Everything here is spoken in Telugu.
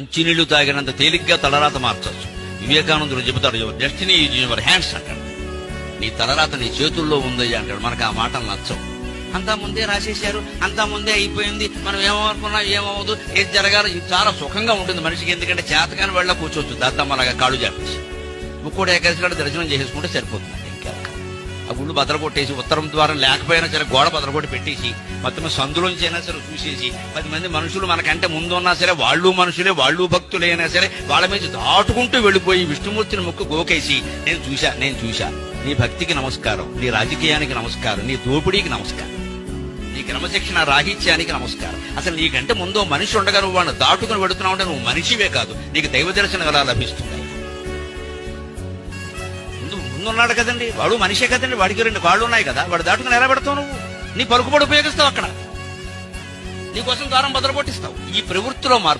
మంచినీళ్ళు తాగినంత తేలిగ్గా తలరాత మార్చొచ్చు వివేకానందుడు చెబుతాడు your destiny is your hands అంటాడు. నీ తలరాత నీ చేతుల్లో ఉందయ్యా అంటాడు. మనకు ఆ మాటలు నచ్చవు. అంతా ముందే రాసేశారు అంతా ముందే అయిపోయింది మనం ఏమనుకున్నా ఏమవుదు ఏది జరగాలి చాలా సుఖంగా ఉంటుంది మనిషికి ఎందుకంటే చేతకాని వెళ్ళ కూర్చోవచ్చు. దద్దమ్మలాగా కాళ్ళు చేపేసి ముక్కోడు ఏకాదశి దర్శనం చేసేసుకుంటే సరిపోతుంది. ఆ గుళ్ళు బదలగొట్టేసి ఉత్తరం ద్వారం లేకపోయినా సరే గోడ బదలగొట్టి పెట్టేసి మొత్తం సందులోంచి అయినా సరే చూసేసి పది మంది మనుషులు మనకంటే ముందు ఉన్నా సరే వాళ్ళు మనుషులే వాళ్ళు భక్తులైనా సరే వాళ్ళ మీద దాటుకుంటూ వెళ్ళిపోయి విష్ణుమూర్తిని ముక్కు గోకేసి నేను చూశా నేను చూశా. నీ భక్తికి నమస్కారం నీ రాజకీయానికి నమస్కారం నీ దోపిడీకి నమస్కారం నీ క్రమశిక్షణ రాహిత్యానికి నమస్కారం. అసలు నీకంటే ముందు మనిషి ఉండగా నువ్వు వాడిని దాటుకుని పెడుతున్నావు అంటే నువ్వు మనిషివే కాదు. నీకు దైవ దర్శనం ఎలా లభిస్తుంది? ముందు ముందున్నాడు కదండి. వాడు మనిషే కదండి. వాడికి రెండు కాళ్ళు ఉన్నాయి కదా. వాడు దాటుకుని ఎలా పెడతావు నువ్వు? నీ పలుకుబడి ఉపయోగిస్తావు అక్కడ. నీకోసం ద్వారం బదులు కొట్టిస్తావు. ఈ ప్రవృత్తిలో మార్పు